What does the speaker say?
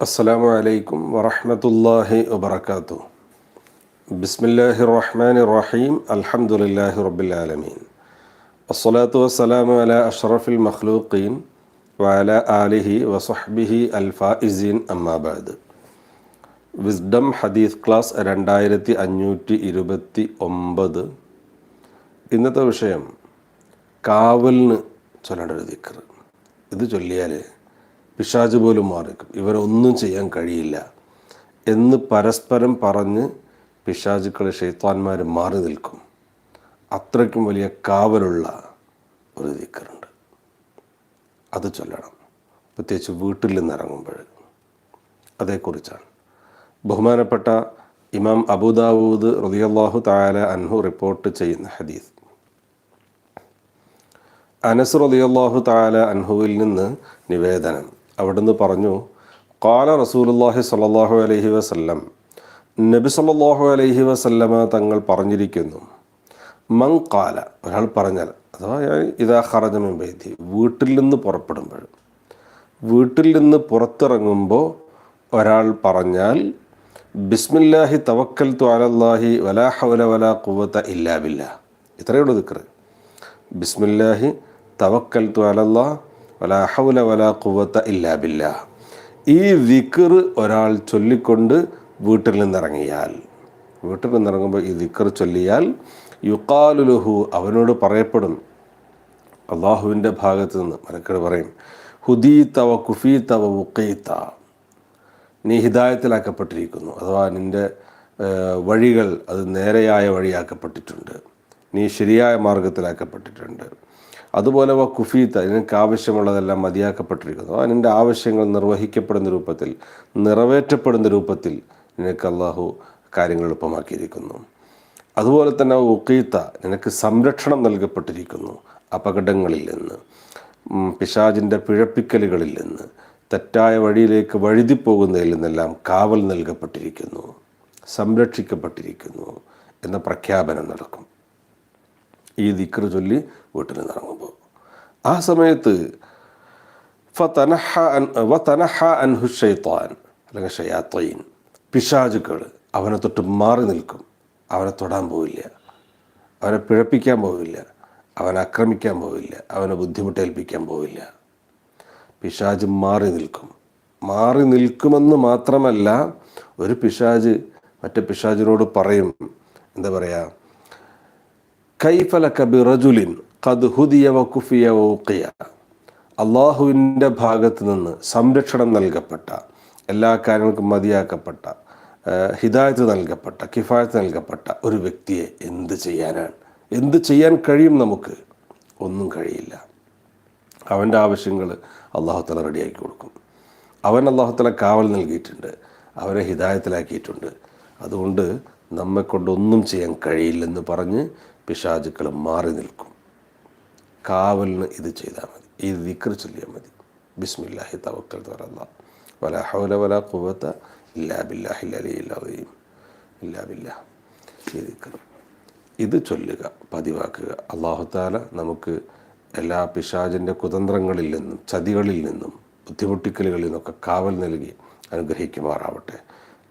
അസ്സലാമു അലൈക്കും വറഹമത്തല്ലാഹി വബർക്കാത്തു ബിസ്മില്ലാഹി റഹ്മാൻ റഹീം അൽഹംദുലില്ലാഹി റബ്ബിൽ ആലമീൻ വസ്സലാത്തു വസ്സലാമു അല അഷ്റഫിൽ മഖ്ലൂഖീൻ വഅല ആലിഹി വസഹ്ബിഹി അൽഫാഇസീൻ അമ്മാബാദ് വിസ്ഡം ഹദീസ് ക്ലാസ് രണ്ടായിരത്തി അഞ്ഞൂറ്റി ഇരുപത്തി ഒമ്പത് ഇന്നത്തെ വിഷയം കാവലിന് ചൊല്ലേണ്ട ഒരു ദിക്കർ ഇത് ചൊല്ലിയാൽ പിശാജ് പോലും മാറിക്കും. ഇവരൊന്നും ചെയ്യാൻ കഴിയില്ല എന്ന് പരസ്പരം പറഞ്ഞ് പിശാചുക്കൾ ഷെയ്ത്താന്മാർ മാറി നിൽക്കും. അത്രയ്ക്കും വലിയ കാവലുള്ള ഒരു ദിക്കറുണ്ട്. അത് ചൊല്ലണം. പ്രത്യേകിച്ച് വീട്ടിൽ നിന്ന് ഇറങ്ങുമ്പോൾ അതേക്കുറിച്ചാണ്. ബഹുമാനപ്പെട്ട ഇമാം അബുദാവൂദ് റളിയല്ലാഹു താല അൻഹു റിപ്പോർട്ട് ചെയ്യുന്ന ഹദീസ്. അനസ് റളിയല്ലാഹു താല അൻഹുവിൽ നിന്ന് നിവേദനം. അവിടുന്ന് പറഞ്ഞു കാല റസൂലുല്ലാഹി സ്വല്ലല്ലാഹു അലഹി വസല്ലം നബി സല്ലാഹു അലഹി വസല്ലമ തങ്ങൾ പറഞ്ഞിരിക്കുന്നു മൻ കാല ഒരാൾ പറഞ്ഞാൽ അഥവാ ഇതാ ഖറജമിൻ ബൈത്തി വീട്ടിൽ നിന്ന് പുറപ്പെടുമ്പോൾ വീട്ടിൽ നിന്ന് പുറത്തിറങ്ങുമ്പോൾ ഒരാൾ പറഞ്ഞാൽ ബിസ്മില്ലാഹി തവക്കൽ ത്വാലല്ലാഹി വലാ ഹൗല വലാ ഖുവത ഇല്ലാ ബില്ലാ ഇത്രയേ ഉള്ളൂ ദിക്ർ ബിസ്മില്ലാഹി തവക്കൽ ത്വാലല്ലാഹ് വലാ ഹൗല വലാ ഖുവത ഇല്ലാ ബില്ലാ. ഈ ദിക്ർ ഒരാൾ ചൊല്ലിക്കൊണ്ട് വീട്ടിൽ നിന്നിറങ്ങിയാൽ വീട്ടിൽ നിന്നിറങ്ങുമ്പോൾ ഈ വിക്കർ ചൊല്ലിയാൽ യുക്കാലുലുഹു അവനോട് പറയപ്പെടും. അള്ളാഹുവിന്റെ ഭാഗത്ത് നിന്ന് മലക്കട് പറയും ഹുദീത്ത വ കുഫീത്ത വ ഉക്കീത്ത നീ ഹിദായത്തിലാക്കപ്പെട്ടിരിക്കുന്നു അഥവാ നിന്റെ വഴികൾ അത് നേരെയായ വഴിയാക്കപ്പെട്ടിട്ടുണ്ട്. നീ ശരിയായ മാർഗത്തിലാക്കപ്പെട്ടിട്ടുണ്ട്. അതുപോലെ വ കുഫീത്ത നിനക്ക് ആവശ്യമുള്ളതെല്ലാം മതിയാക്കപ്പെട്ടിരിക്കുന്നു. അതിന്റെ ആവശ്യങ്ങൾ നിർവഹിക്കപ്പെടുന്ന രൂപത്തിൽ നിറവേറ്റപ്പെടുന്ന രൂപത്തിൽ നിനക്ക് അള്ളാഹു കാര്യങ്ങൾ എളുപ്പമാക്കിയിരിക്കുന്നു. അതുപോലെ തന്നെ ഉക്കീത്ത നിനക്ക് സംരക്ഷണം നൽകപ്പെട്ടിരിക്കുന്നു അപകടങ്ങളിൽ നിന്ന് പിശാജിന്റെ പിഴപ്പിക്കലുകളിൽ നിന്ന് തെറ്റായ വഴിയിലേക്ക് വഴുതിപ്പോകുന്നതിൽ നിന്നെല്ലാം കാവൽ നൽകപ്പെട്ടിരിക്കുന്നു സംരക്ഷിക്കപ്പെട്ടിരിക്കുന്നു എന്ന പ്രഖ്യാപനം നടക്കും. ഈ ദിക്ർ ചൊല്ലി വീട്ടിൽ നിന്ന് ഇറങ്ങുമ്പോൾ ആ സമയത്ത് ഷെയ്ത്താൻ അല്ലെങ്കിൽ ഷയാത്തീൻ പിശാചുക്കൾ അവനെ തൊട്ട് മാറി നിൽക്കും. അവനെ തൊടാൻ പോവില്ല. അവനെ പിഴപ്പിക്കാൻ പോവില്ല. അവനെ ആക്രമിക്കാൻ പോവില്ല. അവനെ ബുദ്ധിമുട്ടേൽപ്പിക്കാൻ പോവില്ല. പിശാജ് മാറി നിൽക്കും. മാറി നിൽക്കുമെന്ന് മാത്രമല്ല ഒരു പിശാജ് മറ്റേ പിശാജിനോട് പറയും എന്താ പറയുക കൈഫല ബിറജുലിൻ ഹുദിയ അള്ളാഹുവിന്റെ ഭാഗത്ത് നിന്ന് സംരക്ഷണം നൽകപ്പെട്ട എല്ലാ കാര്യങ്ങൾക്കും മതിയാക്കപ്പെട്ട ഹിദായത്ത് നൽകപ്പെട്ട കിഫായത്ത് നൽകപ്പെട്ട ഒരു വ്യക്തിയെ എന്ത് ചെയ്യാനാണ്? എന്ത് ചെയ്യാൻ കഴിയും നമുക്ക്? ഒന്നും കഴിയില്ല. അവന്റെ ആവശ്യങ്ങൾ അള്ളാഹുത്തല റെഡിയാക്കി കൊടുക്കും. അവൻ അള്ളാഹുത്തല കാവൽ നൽകിയിട്ടുണ്ട്. അവരെ ഹിദായത്തിലാക്കിയിട്ടുണ്ട്. അതുകൊണ്ട് നമ്മെ കൊണ്ടൊന്നും ചെയ്യാൻ കഴിയില്ലെന്ന് പറഞ്ഞ് പിശാചുക്കൾ മാറി നിൽക്കും. കാവലിന് ഇത് ചെയ്താൽ മതി. ഈ ദിക്ർ ചൊല്ലിയാൽ മതി. ബിസ്മില്ലാഹി തവക്കൽ തുറന്ന വല ഹൗല വല കുവത്ത ഇല്ലാ ബില്ലാഹി അലിയും ഇല്ലാ ബില്ലാ ഈ ഇത് ചൊല്ലുക പതിവാക്കുക. അള്ളാഹുത്താല നമുക്ക് എല്ലാ പിശാജിന്റെ കുതന്ത്രങ്ങളിൽ നിന്നും ചതികളിൽ നിന്നും ബുദ്ധിമുട്ടിക്കലുകളിൽ നിന്നൊക്കെ കാവൽ നൽകി അനുഗ്രഹിക്കുമാറാവട്ടെ.